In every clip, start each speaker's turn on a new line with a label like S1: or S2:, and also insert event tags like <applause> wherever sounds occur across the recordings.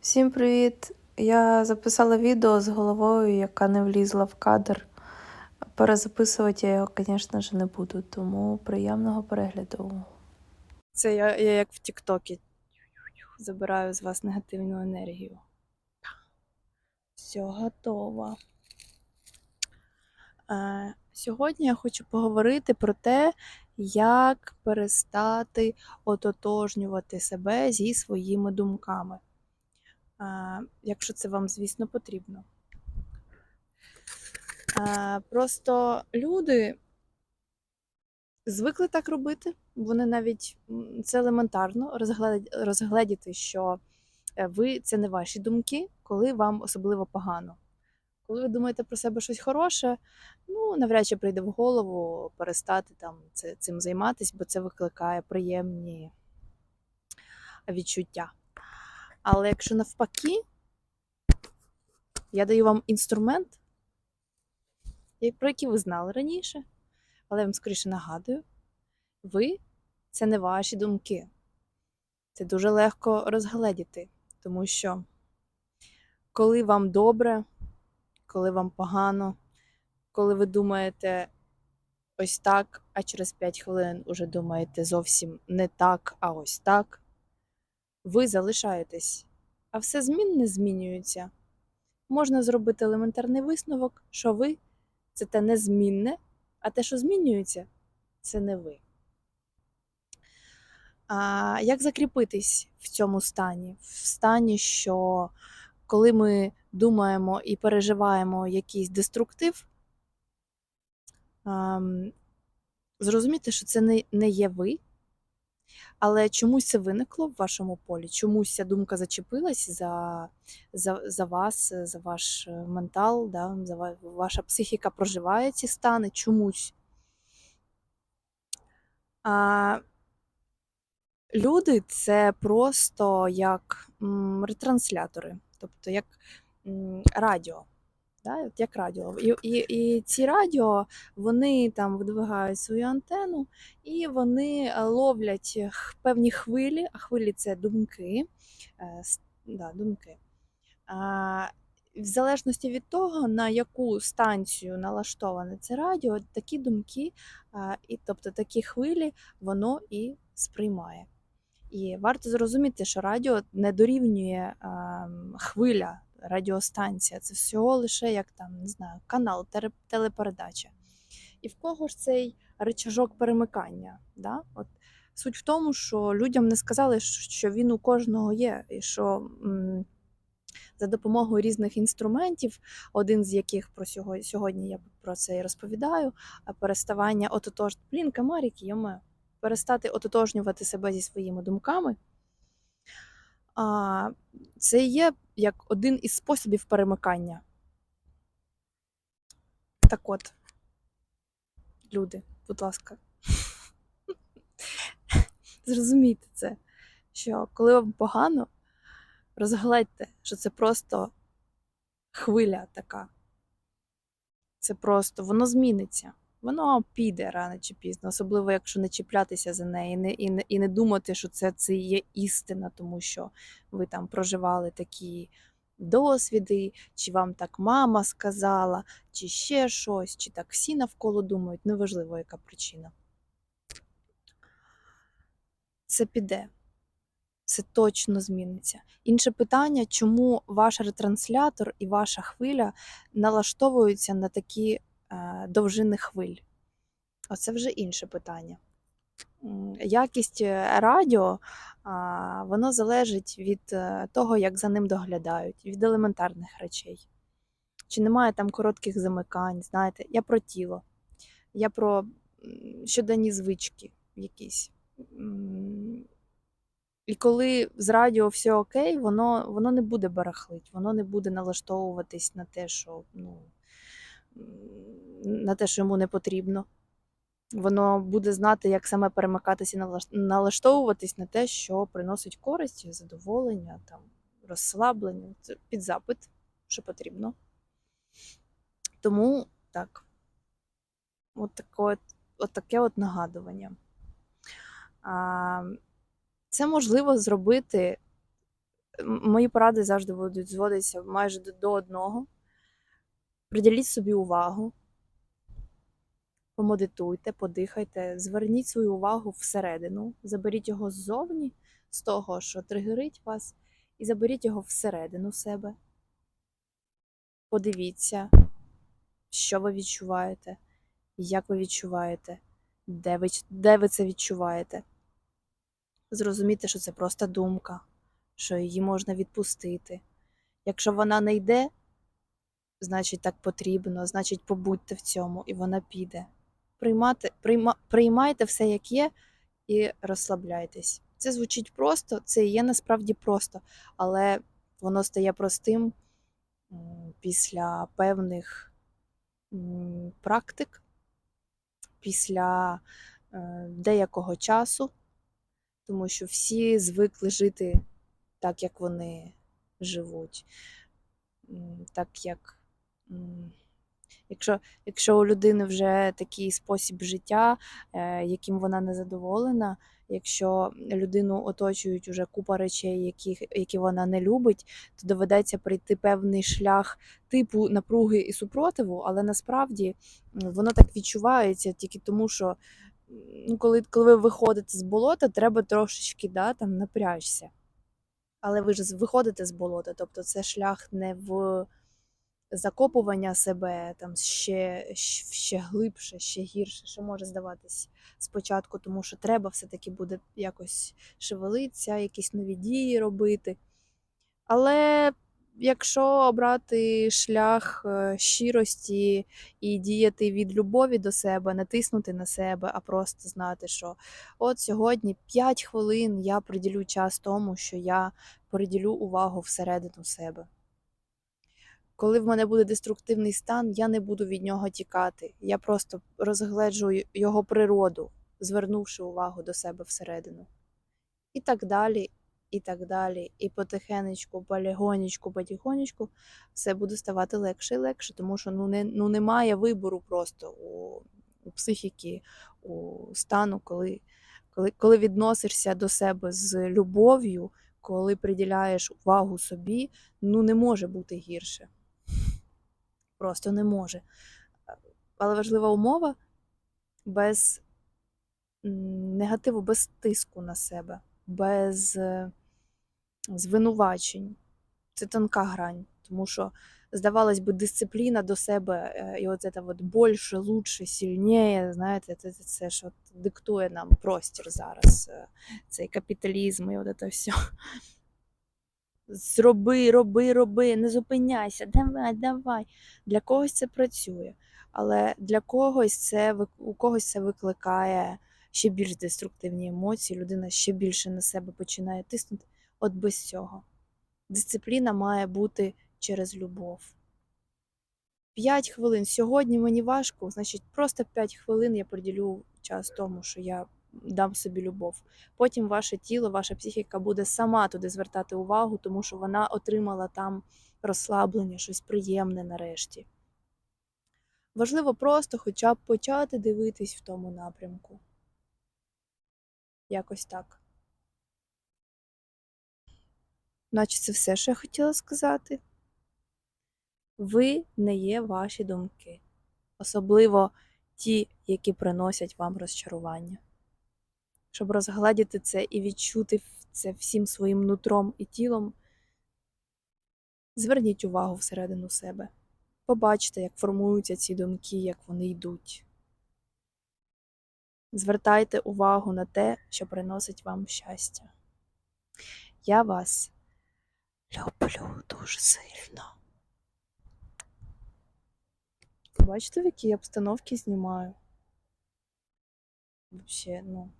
S1: Всім привіт! Я записала відео з головою, яка не влізла в кадр. Перезаписувати я його, звісно ж, не буду, тому приємного перегляду. Це я, я як в Тіктокі забираю з вас негативну енергію. Все готово. Е, сьогодні я хочу поговорити про те, як перестати ототожнювати себе зі своїми думками якщо це вам, звісно, потрібно. Просто люди звикли так робити. Вони навіть це елементарно розгледіти, що е, ви це не ваші думки, коли вам особливо погано. Коли ви думаєте про себе щось хороше, ну навряд чи прийде в голову перестати там цим займатися, бо це викликає приємні відчуття. Але якщо навпаки, я даю вам інструмент, про який ви знали раніше, але я вам скоріше нагадую, ви це не ваші думки. Це дуже легко розгледіти, тому що коли вам добре, коли вам погано, коли ви думаєте ось так, а через 5 хвилин уже думаєте зовсім не так, а ось так, ви залишаєтесь, а все змінне змінюється. Можна зробити елементарний висновок, що ви це те незмінне, а те, що змінюється, це не ви. А як закріпитись в цьому стані? В стані, що коли ми думаємо і переживаємо якийсь деструктив, ам, зрозуміти, що це не є ви, але чомусь це виникло в вашому полі, чомусь ця думка зачепилась за, за, за вас, за ваш е, ментал, да, за ваша психіка проживає ці стани чомусь. А, люди це просто як ретранслятори, тобто як радіо. Да, от як радіо. І, і, і ці радіо вони там видвигають свою антенну, і вони е, ловлять певні хвилі, а хвилі це думки. е, Да, думки. А, в залежності від того, на яку станцію налаштоване це радіо, такі думки, а, і, тобто такі хвилі, воно і сприймає. І варто зрозуміти, що радіо не дорівнює ем, хвиля, радіостанція. Це всього лише як там, не знаю, канал, телепередача. І в кого ж цей рычажок перемикання? Да? От суть в тому, що людям не сказали, що він у кожного є, і що м, за допомогою різних інструментів, один з яких про сьогодні, сьогодні я про це і розповідаю, переставання ототож... Блін, камаріки, йоме, перестати ототожнювати себе зі своїми думками. А, це є як один із способів перемикання. Так от, люди, будь ласка, <laughs> зрозумійте це, що коли вам погано, розгледьте, що це просто хвиля така. Це просто воно зміниться. Воно піде рано чи пізно, особливо якщо не чіплятися за неї, і не, і не, і не думати, що це, це є істина, тому що ви там проживали такі досвіди, чи вам так мама сказала, чи ще щось, чи так всі навколо думають, неважливо, яка причина. Це піде. Це точно зміниться. Інше питання, чому ваш ретранслятор і ваша хвиля налаштовуються на такі довжини хвиль. Оце вже інше питання. Якість е, радіо воно залежить від е, того, як за ним доглядають, від елементарних речей. Чи немає там коротких замикань, знаєте, я про тіло, я про щоденні звички якісь. І коли з радіо все окей, воно, воно не буде барахлить, воно не буде налаштовуватись на те, що ну, на те, що йому не потрібно. Воно буде знати, як саме перемикатися і налаштовуватись на те, що приносить користь, задоволення, там, розслаблення. Під запит, що потрібно. Тому так, от таке от, таке от нагадування. А, це можливо зробити мої поради завжди будуть зводитися майже до одного. Приділіть собі увагу, помедитуйте, подихайте, зверніть свою увагу всередину, заберіть його ззовні, з того, що тригерить вас, і заберіть його всередину себе. Подивіться, що ви відчуваєте, як ви відчуваєте, де ви, де ви це відчуваєте. Зрозуміти, що це просто думка, що її можна відпустити. Якщо вона не йде, значить так потрібно, значить побудьте в цьому, і вона піде. Приймати, прийма, приймайте все, як є, і розслабляйтесь. Це звучить просто, це є насправді просто, але воно стає простим після певних практик, після е, деякого часу, тому що всі звикли жити так, як вони живуть. Так як якщо, якщо у людини вже такий спосіб життя, е, яким вона не задоволена, якщо людину оточують уже купа речей, яких, які вона не любить, то доведеться пройти певний шлях типу напруги і супротиву, але насправді воно так відчувається тільки тому, що ну, коли, коли ви виходите з болота, треба трошечки да, там, напрячся. Але ви ж виходите з болота, тобто це шлях не в закопування себе там ще, ще глибше, ще гірше, що може здаватись спочатку, тому що треба все-таки буде якось шевелитися, якісь нові дії робити. Але якщо обрати шлях е, щирості і діяти від любові до себе, не тиснути на себе, а просто знати, що от сьогодні 5 хвилин я приділю час тому, що я приділю увагу всередину себе. Коли в мене буде деструктивний стан, я не буду від нього тікати. Я просто розгледжу його природу, звернувши увагу до себе всередину. І так далі, і так далі. І потихенечку, полігонечку, потихонечку все буде ставати легше і легше, тому що ну, не, ну, немає вибору просто у, у психіки, у стану, коли, коли, коли відносишся до себе з любов'ю, коли приділяєш увагу собі, ну не може бути гірше. Просто не може. Але важлива умова без негативу, без тиску на себе, без е, звинувачень. Це тонка грань, тому що, здавалось би, дисципліна до себе е, і от це от більше, лучше, сильніше, знаєте, це, це, це що диктує нам простір зараз, е, цей капіталізм і от це все. Зроби, роби, роби, не зупиняйся, давай, давай. Для когось це працює, але для когось це у когось це викликає ще більш деструктивні емоції, людина ще більше на себе починає тиснути. От без цього. Дисципліна має бути через любов. П'ять хвилин. Сьогодні мені важко, значить, просто 5 хвилин я приділю час тому, що я дам собі любов. Потім ваше тіло, ваша психіка буде сама туди звертати увагу, тому що вона отримала там розслаблення, щось приємне нарешті. Важливо просто хоча б почати дивитись в тому напрямку. Якось так. Наче це все, що я хотіла сказати. Ви не є ваші думки, особливо ті, які приносять вам розчарування. Щоб розгладіти це і відчути це всім своїм нутром і тілом, зверніть увагу всередину себе. Побачте, як формуються ці думки, як вони йдуть. Звертайте увагу на те, що приносить вам щастя. Я вас люблю дуже сильно. Бачите, в якій обстановці знімаю? Вообще, ну.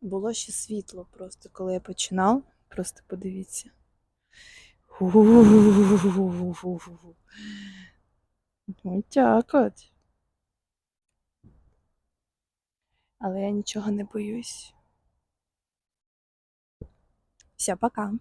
S1: Було ще світло просто, коли я починав. Просто подивіться. Ось так от. Але я нічого не боюсь. Все, пока.